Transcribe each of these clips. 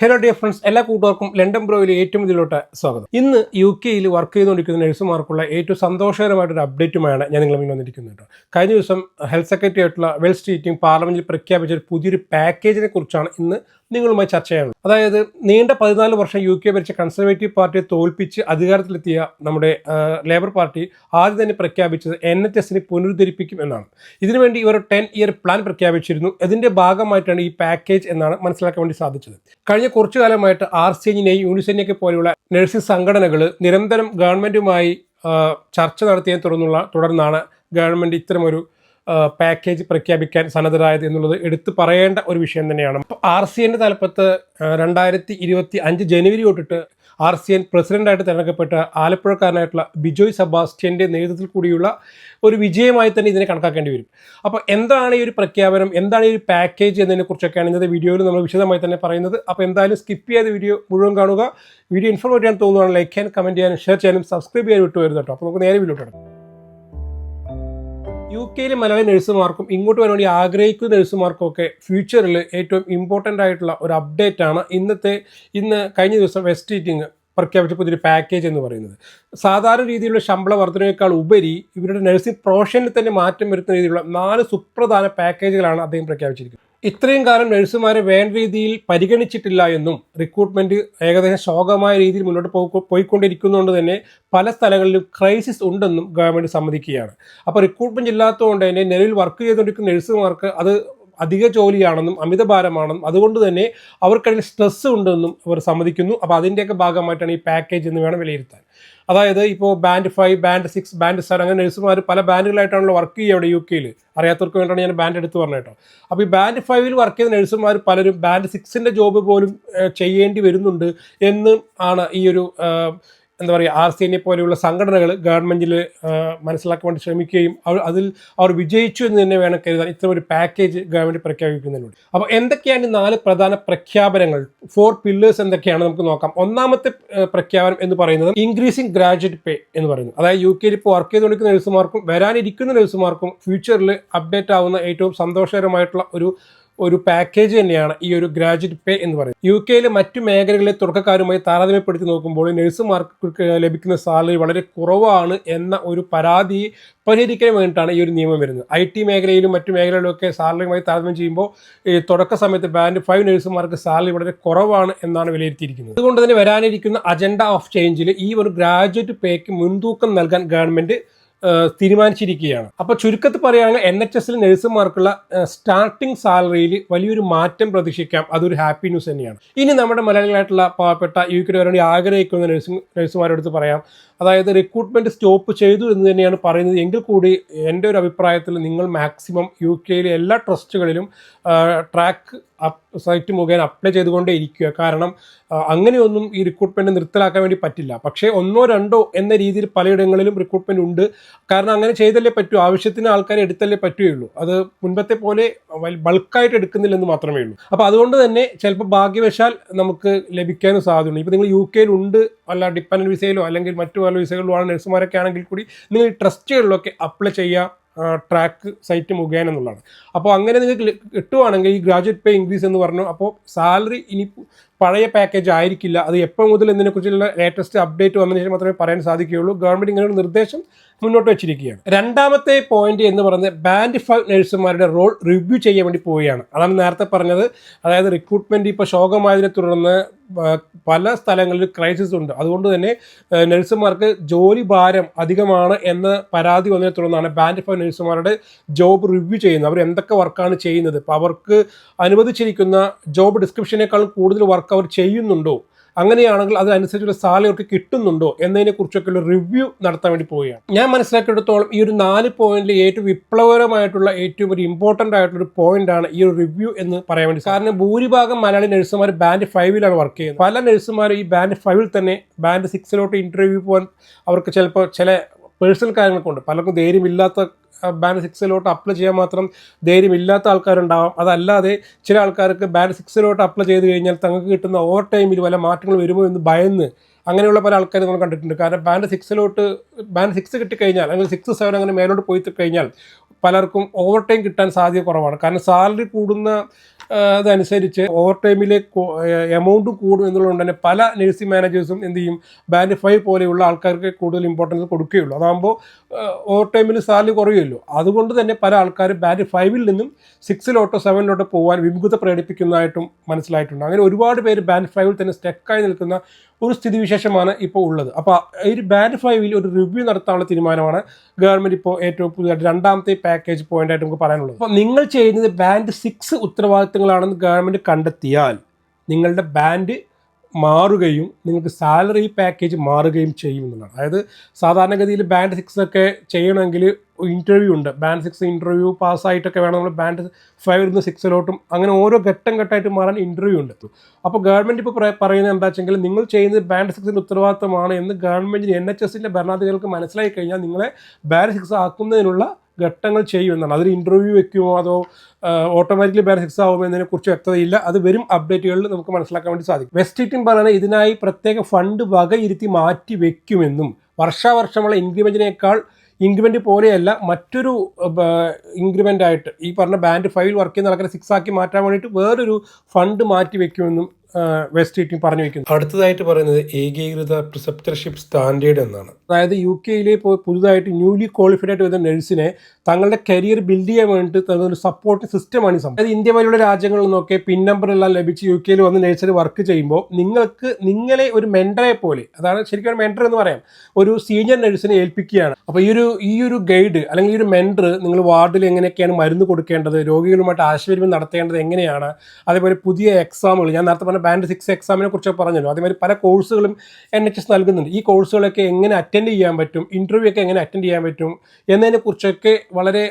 Hello dear friends എല്ലാ കൂട്ടുകാർക്കും London ബ്രോയിലെ ഏറ്റവും ഇതിലോട്ട് സ്വാഗതം. ഇന്ന് യു കെയിൽ വർക്ക് ചെയ്തുകൊണ്ടിരിക്കുന്ന നഴ്സുമാർക്കുള്ള ഏറ്റവും സന്തോഷകരമായിട്ടൊരു അപ്ഡേറ്റുമായാണ് ഞാൻ നിങ്ങളെ മുന്നിൽ വന്നിരിക്കുന്നത്. കഴിഞ്ഞ ദിവസം ഹെൽത്ത് സെക്രട്ടറി ആയിട്ടുള്ള വെൽ സ്റ്റേറ്റിംഗ് പാർലമെന്റിൽ പ്രഖ്യാപിച്ച ഒരു പുതിയൊരു പാക്കേജിനെ കുറിച്ചാണ് ഇന്ന് നിങ്ങളുമായി ചർച്ച ചെയ്യണം അതായത് നീണ്ട പതിനാല് വർഷം യു കെ ഭരിച്ച കൺസർവേറ്റീവ് പാർട്ടിയെ തോൽപ്പിച്ച് അധികാരത്തിലെത്തിയ നമ്മുടെ ലേബർ പാർട്ടി ആദ്യം തന്നെ പ്രഖ്യാപിച്ചത് എൻ എച്ച് എസിനെ പുനരുദ്ധരിപ്പിക്കും എന്നാണ്. ഇതിനുവേണ്ടി ഇവർ ടെൻ ഇയർ പ്ലാൻ പ്രഖ്യാപിച്ചിരുന്നു. ഇതിന്റെ ഭാഗമായിട്ടാണ് ഈ പാക്കേജ് എന്നാണ് മനസ്സിലാക്കാൻ വേണ്ടി സാധിച്ചത്. കഴിഞ്ഞ കുറച്ചു കാലമായിട്ട് ആർ സി എഞ്ഞിനെയും യൂണിസെനെയൊക്കെ പോലെയുള്ള നഴ്സിംഗ് സംഘടനകൾ നിരന്തരം ഗവൺമെന്റുമായി ചർച്ച നടത്തിയതിനെ തുടർന്നുള്ള തുടർന്നാണ് ഗവൺമെന്റ് ഇത്തരമൊരു പാക്കേജ് പ്രഖ്യാപിക്കാൻ സന്നദ്ധരായത് എന്നുള്ളത് എടുത്തു പറയേണ്ട ഒരു വിഷയം തന്നെയാണ്. ആർ സി എന്റെ തലപ്പത്ത് രണ്ടായിരത്തി ഇരുപത്തി അഞ്ച് ജനുവരി തൊട്ടിട്ട് ആർ സി എൻ പ്രസിഡന്റായിട്ട് തിരഞ്ഞെടുക്കപ്പെട്ട ആലപ്പുഴക്കാരനായിട്ടുള്ള ബിജോയ് സെബാസ്റ്റ്യന്റെ നേതൃത്വത്തിൽ കൂടിയുള്ള ഒരു വിജയമായി തന്നെ ഇതിനെ കണക്കാക്കേണ്ടി വരും. അപ്പോൾ എന്താണ് ഈ ഒരു പ്രഖ്യാപനം എന്താണ് ഈ ഒരു പാക്കേജ് എന്നതിനെ കുറിച്ചൊക്കെയാണ് ഇന്നത്തെ വീഡിയോയിൽ നമ്മൾ വിശദമായി തന്നെ പറയുന്നത്. അപ്പോൾ എന്തായാലും സ്കിപ്പ് ചെയ്യാതെ വീഡിയോ മുഴുവൻ കാണുക. വീഡിയോ ഇൻഫോർമേറ്റ് ചെയ്യാൻ തോന്നുകയാണ് ലൈക്ക് ചെയ്യാൻ കമന്റ് ചെയ്യാനും ഷെയർ ചെയ്യാനും സബ്സ്ക്രൈബ് ചെയ്യാൻ വിട്ടുവരുന്നത് കേട്ടോ. അപ്പോൾ നമുക്ക് നേരെ വീഡിയോ തുടങ്ങാം യു കെയിലെ മലയാളി നഴ്സുമാർക്കും ഇങ്ങോട്ട് വരാൻ വേണ്ടി ആഗ്രഹിക്കുന്ന നഴ്സുമാർക്കും ഒക്കെ ഫ്യൂച്ചറിൽ ഏറ്റവും ഇമ്പോർട്ടന്റ് ആയിട്ടുള്ള ഒരു അപ്ഡേറ്റ് ആണ് ഇന്നത്തെ ഇന്ന് കഴിഞ്ഞ ദിവസം വെസ്റ്റ് ഈറ്റിംഗ് പ്രഖ്യാപിച്ച പുതിയൊരു പാക്കേജ് എന്ന് പറയുന്നത്. സാധാരണ രീതിയിലുള്ള ശമ്പള വർധനയേക്കാൾ ഉപരി ഇവരുടെ നഴ്സിംഗ് പ്രൊഫഷനിൽ തന്നെ മാറ്റം വരുത്തുന്ന രീതിയിലുള്ള നാല് സുപ്രധാന പാക്കേജുകളാണ് അദ്ദേഹം പ്രഖ്യാപിച്ചിരിക്കുന്നത്. ഇത്രയും കാലം നഴ്സുമാരെ വേണ്ട രീതിയിൽ പരിഗണിച്ചിട്ടില്ല എന്നും റിക്രൂട്ട്മെന്റ് ഏകദേശം ശോകമായ രീതിയിൽ മുന്നോട്ട് പോയിക്കൊണ്ടിരിക്കുന്നതുകൊണ്ട് തന്നെ പല സ്ഥലങ്ങളിലും ക്രൈസിസ് ഉണ്ടെന്നും ഗവൺമെന്റ് സമ്മതിക്കുകയാണ്. അപ്പോൾ റിക്രൂട്ട്മെന്റ് ഇല്ലാത്തതുകൊണ്ട് തന്നെ നിലവിൽ വർക്ക് ചെയ്തുകൊണ്ടിരിക്കുന്ന നഴ്സുമാർക്ക് അത് അധിക ജോലിയാണെന്നും അമിതഭാരമാണെന്നും അതുകൊണ്ട് തന്നെ അവർക്കതിൽ സ്ട്രെസ് ഉണ്ടെന്നും അവർ സമ്മതിക്കുന്നു. അപ്പോൾ അതിന്റെയൊക്കെ ഭാഗമായിട്ടാണ് ഈ പാക്കേജ് എന്ന് വേണം വിലയിരുത്താൻ. അതായത് ഇപ്പോൾ band five band six band seven അങ്ങനെ നഴ്സുമാർ പല ബാൻഡുകളായിട്ടാണല്ലോ വർക്ക് ചെയ്യുക അവിടെ യു കെയിൽ അറിയാത്തവർക്ക് വേണ്ടിയാണ് ഞാൻ ബാൻഡ് എടുത്ത് പറഞ്ഞത് കേട്ടോ. അപ്പോൾ ഈ ബാൻഡ് ഫൈവിൽ വർക്ക് ചെയ്യുന്ന നഴ്സുമാർ പലരും ബാൻഡ് സിക്സിന്റെ ജോബ് പോലും ചെയ്യേണ്ടി വരുന്നുണ്ട് എന്നും ആണ് ഈ ഒരു എന്താ പറയുക ആർ സി എന്നെ പോലെയുള്ള സംഘടനകൾ ഗവൺമെന്റിൽ മനസ്സിലാക്കാൻ വേണ്ടി ശ്രമിക്കുകയും അതിൽ അവർ വിജയിച്ചു എന്ന് തന്നെ വേണം കരുതാൻ ഇത്തരം ഒരു പാക്കേജ് ഗവൺമെന്റ് പ്രഖ്യാപിക്കുന്നതിനുണ്ട് അപ്പോൾ എന്തൊക്കെയാണ് ഈ നാല് പ്രധാന പ്രഖ്യാപനങ്ങൾ? ഫോർ പില്ലേഴ്സ് എന്തൊക്കെയാണ് നമുക്ക് നോക്കാം. ഒന്നാമത്തെ പ്രഖ്യാപനം എന്ന് പറയുന്നത് ഇൻക്രീസിംഗ് ഗ്രാജുവേറ്റ് പേ എന്ന് പറയുന്നത് അതായത് യു കെയിൽ ഇപ്പോൾ വർക്ക് ചെയ്തുകൊണ്ടിരിക്കുന്ന നഴ്സുമാർക്കും വരാനിരിക്കുന്ന നഴ്സുമാർക്കും ഫ്യൂച്ചറിൽ അപ്ഡേറ്റ് ആവുന്ന ഏറ്റവും സന്തോഷകരമായിട്ടുള്ള ഒരു ഒരു പാക്കേജ് തന്നെയാണ് ഈ ഒരു ഗ്രാജുവേറ്റ് പേ എന്ന് പറയുന്നത്. യു കെയിലെ മറ്റു മേഖലകളിലെ തുടക്കക്കാരുമായി താരതമ്യപ്പെടുത്തി നോക്കുമ്പോൾ നഴ്സുമാർക്ക് ലഭിക്കുന്ന സാലറി വളരെ കുറവാണ് എന്ന ഒരു പരാതി പരിഹരിക്കാൻ വേണ്ടിയിട്ടാണ് ഈ ഒരു നിയമം വരുന്നത്. ഐ ടി മേഖലയിലും മറ്റു മേഖലകളിലൊക്കെ സാലറിയുമായി താരതമ്യം ചെയ്യുമ്പോൾ ഈ തുടക്ക സമയത്ത് ബാൻഡ് ഫൈവ് നഴ്സുമാർക്ക് സാലറി വളരെ കുറവാണ് എന്നാണ് വിലയിരുത്തിയിരിക്കുന്നത്. അതുകൊണ്ട് തന്നെ വരാനിരിക്കുന്ന അജണ്ട ഓഫ് ചേഞ്ചിൽ ഈ ഒരു ഗ്രാജുവേറ്റ് പേക്ക് മുൻതൂക്കം നൽകാൻ ഗവൺമെന്റ് ഏഹ് തീരുമാനിച്ചിരിക്കുകയാണ്. അപ്പോൾ ചുരുക്കത്തിൽ പറയുകയാണെങ്കിൽ എൻ എച്ച് എസിൽ നഴ്സുമാർക്കുള്ള സ്റ്റാർട്ടിംഗ് സാലറിയിൽ വലിയൊരു മാറ്റം പ്രതീക്ഷിക്കാം. അതൊരു ഹാപ്പി ന്യൂസ് തന്നെയാണ്. ഇനി നമ്മുടെ മലയാളികളായിട്ടുള്ള പാവപ്പെട്ട യു കെ ആഗ്രഹിക്കുന്ന നഴ്സിംഗ് നഴ്സുമാരോട് പറയാം. അതായത് റിക്രൂട്ട്മെന്റ് സ്റ്റോപ്പ് ചെയ്തു എന്ന് തന്നെയാണ് പറയുന്നത്. എങ്കിൽ കൂടി എന്റെ ഒരു അഭിപ്രായത്തിൽ നിങ്ങൾ മാക്സിമം യു കെയിലെ എല്ലാ ട്രസ്റ്റുകളിലും ട്രാക്ക് സൈറ്റ് മുഖേന അപ്ലൈ ചെയ്തുകൊണ്ടേ ഇരിക്കുക. കാരണം അങ്ങനെയൊന്നും ഈ റിക്രൂട്ട്മെന്റ് നിർത്തലാക്കാൻ വേണ്ടി പറ്റില്ല. പക്ഷേ ഒന്നോ രണ്ടോ എന്ന രീതിയിൽ പലയിടങ്ങളിലും റിക്രൂട്ട്മെന്റ് ഉണ്ട്. കാരണം അങ്ങനെ ചെയ്തല്ലേ പറ്റൂ. ആവശ്യത്തിന് ആൾക്കാരെ എടുത്തല്ലേ പറ്റുകയുള്ളൂ. അത് മുൻപത്തെ പോലെ ബൾക്കായിട്ട് എടുക്കുന്നില്ലെന്ന് മാത്രമേ ഉള്ളൂ. അപ്പോൾ അതുകൊണ്ട് തന്നെ ചിലപ്പോൾ ഭാഗ്യവശാൽ നമുക്ക് ലഭിക്കാനും സാധ്യതയുണ്ട്. ഇപ്പോൾ നിങ്ങൾ യു കെയിലുണ്ട് അല്ല ഡിപ്പെൻഡന്റ് വിസയിലോ അല്ലെങ്കിൽ മറ്റു പല വിസകളിലുമാണ് നഴ്സുമാരൊക്കെ ആണെങ്കിൽ കൂടി നിങ്ങൾ ഈ ട്രസ്റ്റുകളിലൊക്കെ അപ്ലൈ ചെയ്യുക ട്രാക്ക് സൈറ്റ് മുഖേന എന്നുള്ളതാണ്. അപ്പോൾ അങ്ങനെ നിങ്ങൾക്ക് കിട്ടുവാണെങ്കിൽ ഈ ഗ്രാജുവേറ്റ് പേ ഇൻക്രീസ് എന്ന് പറഞ്ഞു അപ്പോൾ സാലറി ഇനി പഴയ പാക്കേജ് ആയിരിക്കില്ല. അത് എപ്പോൾ മുതൽ എന്നതിനെക്കുറിച്ചുള്ള ലേറ്റസ്റ്റ് അപ്ഡേറ്റ് വന്നതിന് ശേഷം മാത്രമേ പറയാൻ സാധിക്കുകയുള്ളൂ. ഗവൺമെന്റ് ഇങ്ങനെ ഒരു നിർദ്ദേശം മുന്നോട്ട് വെച്ചിരിക്കുകയാണ്. രണ്ടാമത്തെ പോയിന്റ് എന്ന് പറയുന്നത് ബാൻഡ് ഫൈവ് നഴ്സുമാരുടെ റോൾ റിവ്യൂ ചെയ്യാൻ വേണ്ടി പോവുകയാണ്. അതാണ് നേരത്തെ പറഞ്ഞത്. അതായത് റിക്രൂട്ട്മെന്റ് ഇപ്പോൾ ശോകമായതിനെ തുടർന്ന് പല സ്ഥലങ്ങളിൽ ക്രൈസിസ് ഉണ്ട്. അതുകൊണ്ട് തന്നെ നഴ്സുമാർക്ക് ജോലി ഭാരം അധികമാണ് എന്ന പരാതി വന്നതിനെ തുടർന്നാണ് ബാൻഡ് ഫോർ നഴ്സുമാരുടെ ജോബ് റിവ്യൂ ചെയ്യുന്നത്. അവർ എന്തൊക്കെ വർക്കാണ് ചെയ്യുന്നത്? അപ്പോൾ അവർക്ക് അനുവദിച്ചിരിക്കുന്ന ജോബ് ഡിസ്ക്രിപ്ഷനേക്കാളും കൂടുതൽ വർക്ക് അവർ ചെയ്യുന്നുണ്ടോ? അങ്ങനെയാണെങ്കിൽ അതിനനുസരിച്ചുള്ള സാലറി കിട്ടുന്നുണ്ടോ എന്നതിനെ ഒരു റിവ്യൂ നടത്താൻ വേണ്ടി പോവുകയാണ്. ഞാൻ മനസ്സിലാക്കിയെടുത്തോളം ഈ ഒരു നാല് പോയിന്റിൽ ഏറ്റവും വിപ്ലവകരമായിട്ടുള്ള ഏറ്റവും ഒരു ഇമ്പോർട്ടന്റ് ആയിട്ടുള്ള ഒരു പോയിന്റ് ആണ് ഈ ഒരു റിവ്യൂ എന്ന് പറയാൻ വേണ്ടി കാരണം ഭൂരിഭാഗം മലയാളി നഴ്സുമാർ ബാൻഡ് ഫൈവിലാണ് വർക്ക് ചെയ്യുന്നത്. പല നഴ്സുമാരും ഈ ബാൻഡ് ഫൈവിൽ തന്നെ ബാൻഡ് സിക്സിലോട്ട് ഇന്റർവ്യൂ പോകാൻ അവർക്ക് ചിലപ്പോൾ ചില പേഴ്സണൽ കാര്യങ്ങളൊക്കെ പലർക്കും ധൈര്യമില്ലാത്ത ബാൻഡ് സിക്സിലോട്ട് അപ്ലൈ ചെയ്യാൻ മാത്രം ധൈര്യമില്ലാത്ത ആൾക്കാരുണ്ടാവാം. അതല്ലാതെ ചില ആൾക്കാർക്ക് ബാൻഡ് സിക്സിലോട്ട് അപ്ലൈ ചെയ്ത് കഴിഞ്ഞാൽ തങ്ങൾക്ക് കിട്ടുന്ന ഓവർ ടൈമിൽ വല്ല മാറ്റങ്ങൾ വരുമോ എന്ന് ഭയന്ന് അങ്ങനെയുള്ള പല ആൾക്കാരും നമ്മൾ കണ്ടിട്ടുണ്ട്. കാരണം ബാൻഡ് സിക്സിലോട്ട് ബാൻഡ് സിക്സ് കിട്ടിക്കഴിഞ്ഞാൽ അല്ലെങ്കിൽ സിക്സ് സെവൻ അങ്ങനെ മേലോട്ട് പോയി കഴിഞ്ഞാൽ പലർക്കും ഓവർ ടൈം കിട്ടാൻ സാധ്യത കുറവാണ്. കാരണം സാലറി കൂടുന്ന അതനുസരിച്ച് ഓവർ ടൈമിലെ എമൗണ്ട് കൂടും എന്നുള്ളതുകൊണ്ട് തന്നെ പല നഴ്സിംഗ് മാനേജേഴ്സും എന്ത് ചെയ്യും? ബാൻഡ് ഫൈവ് പോലെയുള്ള ആൾക്കാർക്ക് കൂടുതൽ ഇമ്പോർട്ടൻസ് കൊടുക്കുകയുള്ളൂ. അതാകുമ്പോൾ ഓവർ ടൈമിൽ സാലറി കുറയുമല്ലോ. അതുകൊണ്ട് തന്നെ പല ആൾക്കാരും ബാൻഡ് ഫൈവിൽ നിന്നും സിക്സിലോട്ടോ സെവനിലോട്ടോ പോകാൻ വിമുഖത പ്രകടിപ്പിക്കുന്നതായിട്ടും മനസ്സിലായിട്ടുണ്ട്. അങ്ങനെ ഒരുപാട് പേര് ബാൻഡ് ഫൈവിൽ തന്നെ സ്റ്റെക്കായി നിൽക്കുന്ന ഒരു സ്ഥിതിവിശേഷമാണ് ഇപ്പോൾ ഉള്ളത്. അപ്പോൾ ഒരു ബാൻഡ് ഫൈവിൽ ഒരു റിവ്യൂ നടത്താനുള്ള തീരുമാനമാണ് ഗവൺമെന്റ് ഇപ്പോൾ ഏറ്റവും പുതിയതായിട്ട് രണ്ടാമത്തെ പാക്കേജ് പോയിന്റ് ആയിട്ട് നമുക്ക് പറയാനുള്ളത്. അപ്പോൾ നിങ്ങൾ ചെയ്യുന്നത് ബാൻഡ് സിക്സ് ഉത്തരവാദിത്തങ്ങളാണെന്ന് ഗവൺമെന്റ് കണ്ടെത്തിയാൽ നിങ്ങളുടെ ബാൻഡ് മാറുകയും നിങ്ങൾക്ക് സാലറി പാക്കേജ് മാറുകയും ചെയ്യും എന്നുള്ളതാണ്. അതായത് സാധാരണഗതിയിൽ ബാൻഡ് സിക്സ് ഒക്കെ ചെയ്യണമെങ്കിൽ ഇന്റർവ്യൂ ഉണ്ട്. ബാൻഡ് സിക്സ് ഇന്റർവ്യൂ പാസ്സായിട്ടൊക്കെ വേണം നമ്മൾ ബാൻഡ് ഫൈവിൽ നിന്ന് സിക്സിലോട്ടും അങ്ങനെ ഓരോ ഘട്ടം ഘട്ടമായിട്ട് മാറാൻ ഇന്റർവ്യൂ ഉണ്ട്. അപ്പോൾ ഗവൺമെന്റ് ഇപ്പോൾ പറയുന്നത് എന്താ വെച്ചെങ്കിൽ നിങ്ങൾ ചെയ്യുന്നത് ബാൻഡ് സിക്സിന്റെ ഉത്തരവാദിത്തമാണ് എന്ന് ഗവൺമെന്റിന് എൻ എച്ച് എസിന്റെ ഭരണാധികാരികൾക്ക് മനസ്സിലായി കഴിഞ്ഞാൽ നിങ്ങളെ ബാൻഡ് സിക്സ് ആക്കുന്നതിനുള്ള ഘട്ടങ്ങൾ ചെയ്യുമെന്നാണ്. അതൊരു ഇന്റർവ്യൂ വെക്കുമോ അതോ ഓട്ടോമാറ്റിക്കലി ബാലൻസ് ഫിക്സ് ആകുമോ എന്നതിനെക്കുറിച്ച് വ്യക്തതയില്ല അത് വരും അപ്ഡേറ്റുകളിൽ നമുക്ക് മനസ്സിലാക്കാൻ വേണ്ടി സാധിക്കും. വെസ്റ്റ് ഇറ്റിൻ പറയുന്നത് ഇതിനായി പ്രത്യേക ഫണ്ട് വകയിരുത്തി മാറ്റി വെക്കുമെന്നും വർഷാവർഷമുള്ള ഇൻക്രിമെന്റിനേക്കാൾ ഇൻക്രിമെന്റ് പോലെയല്ല മറ്റൊരു ഇൻക്രിമെന്റ് ആയിട്ട് ഈ പറഞ്ഞ ബാൻഡ് ഫൈവിൽ വർക്ക് ചെയ്യുന്ന ആൾക്കാരെ സിക്സ് ആക്കി മാറ്റാൻ വേണ്ടിയിട്ട് വേറൊരു ഫണ്ട് മാറ്റി വെക്കുമെന്നും വെസ്റ്റ് ഈറ്റിംഗ് പറഞ്ഞു വയ്ക്കുന്നത് അടുത്തതായിട്ട് പറയുന്നത് ഏകീകൃത പ്രിസെപ്റ്റർഷിപ്പ് സ്റ്റാൻഡേർഡ് എന്നാണ്. അതായത് യു കെയിലെ ഇപ്പോൾ പുതുതായിട്ട് ന്യൂലി ക്വാളിഫൈഡ് ആയിട്ട് വരുന്ന നഴ്സിനെ തങ്ങളുടെ കരിയർ ബിൽഡ് ചെയ്യാൻ വേണ്ടിയിട്ട് തങ്ങളുടെ ഒരു സപ്പോർട്ട് സിസ്റ്റമാണ് ഈ സംഭവം. അതായത് ഇന്ത്യ പോലുള്ള രാജ്യങ്ങളിൽ നിന്നൊക്കെ പിൻ നമ്പർ എല്ലാം ലഭിച്ച് യു കെയിൽ വന്ന് നഴ്സറി വർക്ക് ചെയ്യുമ്പോൾ നിങ്ങൾക്ക് നിങ്ങളെ ഒരു മെൻഡറെ പോലെ അതാണ് ശരിക്കും ഒരു മെൻഡർ എന്ന് പറയാം ഒരു സീനിയർ നഴ്സിനെ ഏൽപ്പിക്കുകയാണ്. അപ്പോൾ ഈ ഒരു ഈ ഒരു ഗൈഡ് അല്ലെങ്കിൽ ഈ ഒരു മെൻഡർ നിങ്ങൾ വാർഡിൽ എങ്ങനെയൊക്കെയാണ് മരുന്ന് കൊടുക്കേണ്ടത് രോഗികളുമായിട്ട് ആശയവിനിമയം നടത്തേണ്ടത് എങ്ങനെയാണ് അതേപോലെ പുതിയ എക്സാമുകൾ ഞാൻ നേരത്തെ പറഞ്ഞ ബാൻഡ് സിക്സ് എക്സാമിനെ കുറിച്ചൊക്കെ പറഞ്ഞല്ലോ. അതേമാതിരി പല കോഴ്സുകളും എൻ എച്ച് എസ് നൽകുന്നുണ്ട്. ഈ കോഴ്സുകളൊക്കെ എങ്ങനെ അറ്റൻഡ് ചെയ്യാൻ പറ്റും? ഇന്റർവ്യൂ ഒക്കെ എങ്ങനെ അറ്റൻഡ് ചെയ്യാൻ പറ്റും? എന്നതിനെ കുറിച്ചൊക്കെ വളരെ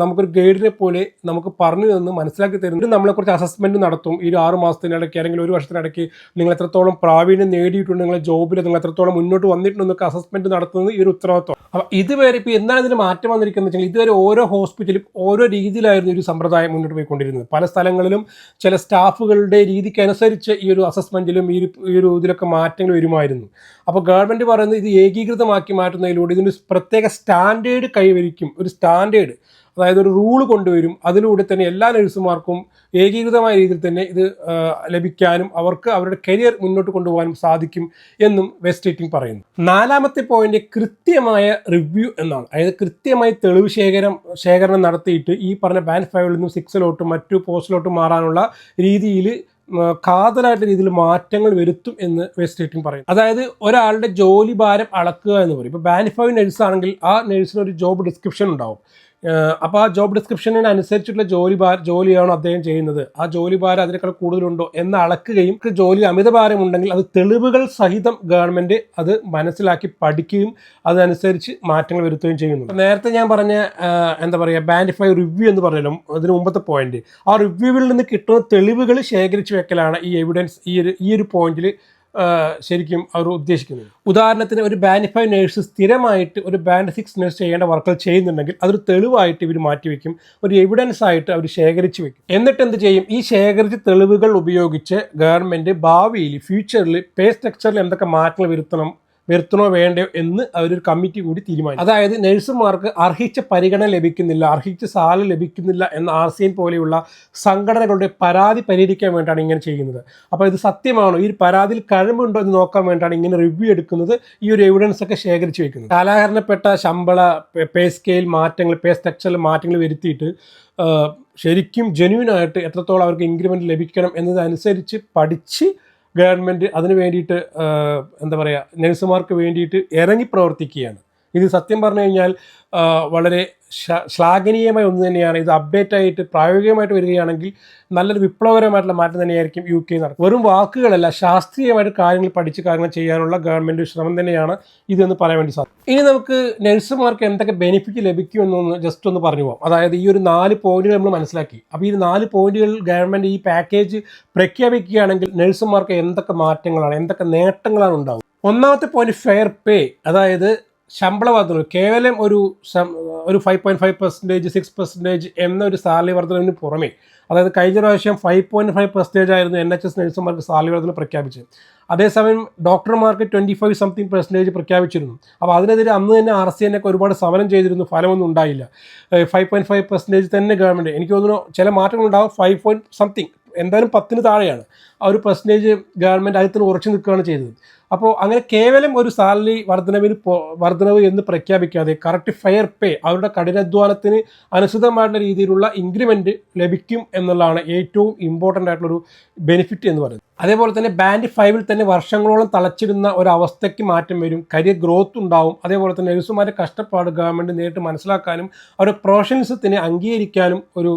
നമുക്കൊരു ഗൈഡിനെ പോലെ നമുക്ക് പറഞ്ഞു തന്ന് മനസ്സിലാക്കി തരുന്നുണ്ട് നമ്മളെക്കുറിച്ച് അസസ്മെന്റ് നടത്തും. ഈ ഒരു ആറ് മാസത്തിനിടയ്ക്ക് അല്ലെങ്കിൽ ഒരു വർഷത്തിനിടയ്ക്ക് നിങ്ങൾ എത്രത്തോളം പ്രാവീണ്യം നേടിയിട്ടുണ്ട് നിങ്ങളുടെ ജോബിൽ നിങ്ങൾ എത്രത്തോളം മുന്നോട്ട് വന്നിട്ടുണ്ടെന്നൊക്കെ അസസ്മെന്റ് നടത്തുന്നത് ഈ ഒരു ഉത്തരവാദിത്വം. അപ്പോൾ ഇതുവരെ ഇപ്പോൾ എന്താണ് ഇതിന് മാറ്റം വന്നിരിക്കുന്നത് വെച്ചാൽ ഇതുവരെ ഓരോ ഹോസ്പിറ്റലും ഓരോ രീതിയിലായിരുന്നു ഒരു സമ്പ്രദായം മുന്നോട്ട് പോയിക്കൊണ്ടിരുന്നത്. പല സ്ഥലങ്ങളിലും ചില സ്റ്റാഫുകളുടെ രീതിക്ക് അനുസരിച്ച് ഈ ഒരു അസസ്മെന്റിലും ഈ ഒരു ഇതിലൊക്കെ മാറ്റങ്ങൾ വരുമായിരുന്നു. അപ്പോൾ ഗവൺമെന്റ് പറയുന്നത് ഇത് ഏകീകൃതമാക്കി മാറ്റുന്നതിലൂടെ ഇതിന് പ്രത്യേക സ്റ്റാൻഡേർഡ് കൈവരിക്കും. ഒരു സ്റ്റാൻഡേർഡ് അതായത് ഒരു റൂൾ കൊണ്ടുവരും. അതിലൂടെ തന്നെ എല്ലാ നഴ്സുമാർക്കും ഏകീകൃതമായ രീതിയിൽ തന്നെ ഇത് ലഭിക്കാനും അവർക്ക് അവരുടെ കരിയർ മുന്നോട്ട് കൊണ്ടുപോകാനും സാധിക്കും എന്നും വെസ്റ്റ് ടീറ്റിംഗ് പറയുന്നു. നാലാമത്തെ പോയിന്റ് കൃത്യമായ റിവ്യൂ എന്നാണ്. അതായത് കൃത്യമായി തെളിവ് ശേഖരം ശേഖരണം നടത്തിയിട്ട് ഈ പറഞ്ഞ ബാൻഡ് ഫൈവിൽ നിന്നും സിക്സിലോട്ടും മറ്റു പോസ്റ്റിലോട്ടും മാറാനുള്ള രീതിയിൽ കാതലായിട്ട് രീതിയിൽ മാറ്റങ്ങൾ വരുത്തും എന്ന് വെസ്റ്റ് ടീറ്റിംഗ് പറയും അതായത് ഒരാളുടെ ജോലി ഭാരം അളക്കുക എന്ന് പറയും. ഇപ്പോൾ ബാനിഫൈ നഴ്സ് ആണെങ്കിൽ ആ നഴ്സിന് ഒരു ജോബ് ഡിസ്ക്രിപ്ഷൻ ഉണ്ടാവും. അപ്പോൾ ആ ജോബ് ഡിസ്ക്രിപ്ഷനിന് അനുസരിച്ചുള്ള ജോലി ഭാര ജോലിയാണോ അദ്ദേഹം ചെയ്യുന്നത്? ആ ജോലി ഭാരം അതിനേക്കാൾ കൂടുതലുണ്ടോ എന്ന് അളക്കുകയും ജോലി അമിതഭാരം ഉണ്ടെങ്കിൽ അത് തെളിവുകൾ സഹിതം ഗവൺമെന്റ് അത് മനസ്സിലാക്കി പഠിക്കുകയും അതനുസരിച്ച് മാറ്റങ്ങൾ വരുത്തുകയും ചെയ്യുന്നു. നേരത്തെ ഞാൻ പറഞ്ഞ എന്താ പറയുക ബാൻഡിഫൈ റിവ്യൂ എന്ന് പറഞ്ഞല്ലോ അതിന് മുമ്പത്തെ പോയിന്റ് ആ റിവ്യൂവിൽ നിന്ന് കിട്ടുന്ന തെളിവുകൾ ശേഖരിച്ച് വെക്കലാണ് ഈ എവിഡൻസ് ഈ ഒരു ഈ ഒരു പോയിന്റിൽ ശരിക്കും അവർ ഉദ്ദേശിക്കുന്നത്. ഉദാഹരണത്തിന് ഒരു ബാൻഡ് ഫൈവ് നേഴ്സ് സ്ഥിരമായിട്ട് ഒരു ബാൻഡ് സിക്സ് നേഴ്സ് ചെയ്യേണ്ട വർക്കുകൾ ചെയ്യുന്നുണ്ടെങ്കിൽ അതൊരു തെളിവായിട്ട് ഇവർ മാറ്റിവെക്കും ഒരു എവിഡൻസ് ആയിട്ട് അവർ ശേഖരിച്ച് വെക്കും. എന്നിട്ട് എന്ത് ചെയ്യും? ഈ ശേഖരിച്ച തെളിവുകൾ ഉപയോഗിച്ച് ഗവൺമെന്റ് ഭാവിയിൽ ഫ്യൂച്ചറിൽ പേ സ്ട്രക്ചറിൽ എന്തൊക്കെ മാറ്റങ്ങൾ വരുത്തണം വരുത്തണോ വേണ്ടയോ എന്ന് അവരൊരു കമ്മിറ്റി കൂടി തീരുമാനിച്ചു. അതായത് നഴ്സുമാർക്ക് അർഹിച്ച പരിഗണന ലഭിക്കുന്നില്ല അർഹിച്ച സാലറി ലഭിക്കുന്നില്ല എന്ന ആർ സി എൻ പോലെയുള്ള സംഘടനകളുടെ പരാതി പരിഹരിക്കാൻ വേണ്ടിയാണ് ഇങ്ങനെ ചെയ്യുന്നത്. അപ്പോൾ ഇത് സത്യമാണോ? ഈ പരാതിയിൽ കഴിവുണ്ടോ എന്ന് നോക്കാൻ വേണ്ടിയാണ് ഇങ്ങനെ റിവ്യൂ എടുക്കുന്നത് ഈ ഒരു എവിഡൻസ് ഒക്കെ ശേഖരിച്ച് വെക്കുന്നത്. കാലാഹരണപ്പെട്ട ശമ്പള പേ സ്കെയിൽ മാറ്റങ്ങൾ പേ സ്ട്രക്ചറിൽ മാറ്റങ്ങൾ വരുത്തിയിട്ട് ശരിക്കും ജെന്യൂനായിട്ട് എത്രത്തോളം അവർക്ക് ഇൻക്രിമെന്റ് ലഭിക്കണം എന്നതനുസരിച്ച് പഠിച്ച് ഗവൺമെന്റ് അതിന് വേണ്ടിയിട്ട് എന്താ പറയുക നഴ്സുമാർക്ക് വേണ്ടിയിട്ട് ഇറങ്ങി പ്രവർത്തിക്കുകയാണ്. ഇത് സത്യം പറഞ്ഞു കഴിഞ്ഞാൽ വളരെ ശ്ലാഘനീയമായ ഒന്ന് തന്നെയാണ്. ഇത് അപ്ഡേറ്റ് ആയിട്ട് പ്രായോഗികമായിട്ട് വരികയാണെങ്കിൽ നല്ലൊരു വിപ്ലവകരമായിട്ടുള്ള മാറ്റം തന്നെയായിരിക്കും യു കെ നടക്കുന്നത്. വെറും വാക്കുകളല്ല ശാസ്ത്രീയമായിട്ട് കാര്യങ്ങൾ പഠിച്ച് കാര്യങ്ങൾ ചെയ്യാനുള്ള ഗവൺമെന്റ് ശ്രമം തന്നെയാണ് ഇതെന്ന് പറയാൻ വേണ്ടി സാധിക്കും. ഇനി നമുക്ക് നഴ്സുമാർക്ക് എന്തൊക്കെ ബെനിഫിറ്റ് ലഭിക്കുമെന്നൊന്ന് ജസ്റ്റ് ഒന്ന് പറഞ്ഞു പോകാം അതായത് ഈ ഒരു നാല് പോയിന്റുകൾ നമ്മൾ മനസ്സിലാക്കി. അപ്പോൾ ഈ നാല് പോയിന്റുകൾ ഗവൺമെന്റ് ഈ പാക്കേജ് പ്രഖ്യാപിക്കുകയാണെങ്കിൽ നഴ്സുമാർക്ക് എന്തൊക്കെ മാറ്റങ്ങളാണ് എന്തൊക്കെ നേട്ടങ്ങളാണ് ഉണ്ടാവുക? ഒന്നാമത്തെ പോയിന്റ് ഫെയർ പേ അതായത് ശമ്പള വർധന കേവലം ഒരു ഒരു five point five percentage six percentage എന്നൊരു സാലറി വർധനവിന് പുറമെ അതായത് കഴിഞ്ഞ പ്രാവശ്യം ഫൈവ് പോയിന്റ് ഫൈവ് പെർസെന്റേജ് ആയിരുന്നു എൻ എച്ച് എസ് നഴ്സുമാർക്ക് സാലറി വർധന പ്രഖ്യാപിച്ചത്. അതേസമയം ഡോക്ടർമാർക്ക് ട്വന്റി ഫൈവ് സംതിങ് പെർസെന്റേജ് പ്രഖ്യാപിച്ചിരുന്നു. അപ്പോൾ അതിനെതിരെ അന്ന് തന്നെ ആർ സി എന്നൊക്കെ ഒരുപാട് സമരം ചെയ്തിരുന്നു. ഫലമൊന്നും ഉണ്ടായില്ല. ഫൈവ് പോയിന്റ് ഫൈവ് പെർസെന്റേജ് തന്നെ ഗവൺമെന്റ്. എനിക്ക് തോന്നുന്നു ചില മാറ്റങ്ങളുണ്ടാകും ഫൈവ് പോയിന്റ് സംതിങ് എന്തായാലും പത്തിന് താഴെയാണ്. ആ ഒരു പെർസെന്റേജ് ഗവൺമെന്റ് അതിൽ ഉറച്ചു നിൽക്കുകയാണ് ചെയ്തത്. അപ്പോൾ അങ്ങനെ കേവലം ഒരു സാലറി വർധനവിന് വർധനവ് എന്ന് പ്രഖ്യാപിക്കാതെ കറക്റ്റ് ഫെയർ പേ അവരുടെ കഠിനാധ്വാനത്തിന് അനുസൃതമായിട്ടുള്ള രീതിയിലുള്ള ഇൻക്രിമെന്റ് ലഭിക്കും എന്നുള്ളതാണ് ഏറ്റവും ഇമ്പോർട്ടന്റ് ആയിട്ടുള്ളൊരു ബെനിഫിറ്റ് എന്ന് പറയുന്നത്. അതേപോലെ തന്നെ ബാൻഡ് ഫൈവിൽ തന്നെ വർഷങ്ങളോളം തളച്ചിടുന്ന ഒരവസ്ഥയ്ക്ക് മാറ്റം വരും. കരിയർ ഗ്രോത്ത് ഉണ്ടാവും. അതേപോലെ തന്നെ നഴ്സുമാരുടെ കഷ്ടപ്പാട് ഗവൺമെന്റ് നേരിട്ട് മനസ്സിലാക്കാനും അവരുടെ പ്രൊഫഷണലിസത്തിനെ അംഗീകരിക്കാനും ഒരു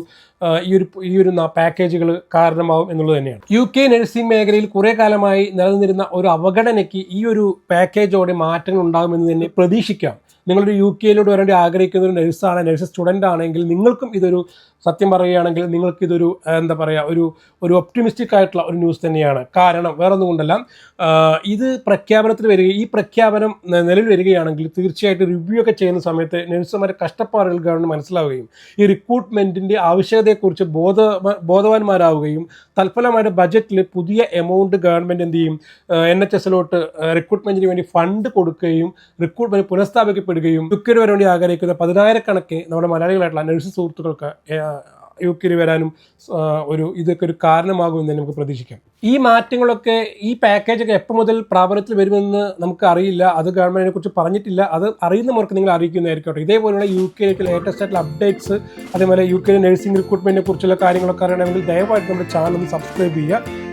ഈ ഒരു ഈ ഒരു പാക്കേജുകൾ കാരണമാവും എന്നുള്ളത് തന്നെയാണ്. യു കെ നഴ്സിംഗ് മേഖലയിൽ കുറേ കാലമായി നിലനിന്നിരുന്ന ഒരു അവഗണനയ്ക്ക് ഈ ഒരു പാക്കേജോടെ മാറ്റങ്ങൾ ഉണ്ടാകുമെന്ന് തന്നെ പ്രതീക്ഷിക്കാം. നിങ്ങളൊരു യു കെയിലോട്ട് വരേണ്ടി ആഗ്രഹിക്കുന്ന ഒരു നഴ്സാണ് നഴ്സ് സ്റ്റുഡന്റ് ആണെങ്കിൽ നിങ്ങൾക്കും ഇതൊരു സത്യം പറയുകയാണെങ്കിൽ നിങ്ങൾക്കിതൊരു എന്താ പറയുക ഒരു ഒരു ഒപ്റ്റിമിസ്റ്റിക് ആയിട്ടുള്ള ഒരു ന്യൂസ് തന്നെയാണ്. കാരണം വേറൊന്നും കൊണ്ടല്ല ഇത് പ്രഖ്യാപനത്തിൽ വരിക ഈ പ്രഖ്യാപനം നിലവിൽ വരികയാണെങ്കിൽ തീർച്ചയായിട്ടും റിവ്യൂ ഒക്കെ ചെയ്യുന്ന സമയത്ത് നഴ്സുമാരുടെ കഷ്ടപ്പാടുകൾ ഗവൺമെന്റ് മനസ്സിലാവുകയും ഈ റിക്രൂട്ട്മെന്റിന്റെ ആവശ്യകതയെക്കുറിച്ച് ബോധ ബോധവാന്മാരാവുകയും തൽഫലമായിട്ട് ബജറ്റിൽ പുതിയ എമൗണ്ട് ഗവൺമെന്റ് എന്ത് ചെയ്യും എൻ എച്ച് എസിലോട്ട് റിക്രൂട്ട്മെന്റിന് വേണ്ടി ഫണ്ട് കൊടുക്കുകയും റിക്രൂട്ട്മെന്റ് പുനഃസ്ഥാപിക്കപ്പെടുകയും യുക്കിന് വരാൻ വേണ്ടി ആഗ്രഹിക്കുന്ന പതിനായിരക്കണക്കിന് നമ്മുടെ മലയാളികളായിട്ടുള്ള നഴ്സ് സുഹൃത്തുക്കൾക്ക് യു കെയിൽ വരാനും ഒരു ഇതൊക്കെ ഒരു കാരണമാകുമെന്ന് നമുക്ക് പ്രതീക്ഷിക്കാം. ഈ മാറ്റങ്ങളൊക്കെ ഈ പാക്കേജൊക്കെ എപ്പോൾ മുതൽ പ്രാബല്യത്തിൽ വരുമെന്ന് നമുക്ക് അറിയില്ല. അത് ഗവൺമെന്റിനെ കുറിച്ച് പറഞ്ഞിട്ടില്ല. അത് അറിയുന്നവർക്ക് നിങ്ങൾ അറിയിക്കുന്നതായിരിക്കും ഇതേപോലെയുള്ള യു കെയിലേക്ക് ലേറ്റസ്റ്റ് ആയിട്ടുള്ള അപ്ഡേറ്റ്സ് അതേപോലെ യു കെ നഴ്സിംഗ് റിക്രൂട്ട്മെന്റിനെ കുറിച്ചുള്ള കാര്യങ്ങളൊക്കെ അറിയണമെങ്കിൽ ദയവായിട്ട് നമ്മുടെ ചാനൽ ഒന്ന് സബ്സ്ക്രൈബ് ചെയ്യുക.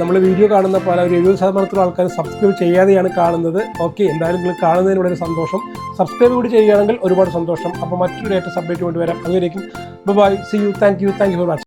നമ്മൾ വീഡിയോ കാണുന്ന പല ഒരു എഴുപത് ശതമാനത്തോളം ആൾക്കാർ സബ്സ്ക്രൈബ് ചെയ്യാതെയാണ് കാണുന്നത്. ഓക്കെ എന്തായാലും നിങ്ങൾ കാണുന്നതിന് വളരെ സന്തോഷം. സബ്സ്ക്രൈബ് കൂടി ചെയ്യുകയാണെങ്കിൽ ഒരുപാട് സന്തോഷം. അപ്പോൾ മറ്റൊരു ഡേറ്റ അപ്ഡേറ്റ് കൊണ്ടുവരാം അതുവരേക്കും bye see you thank you thank you for watching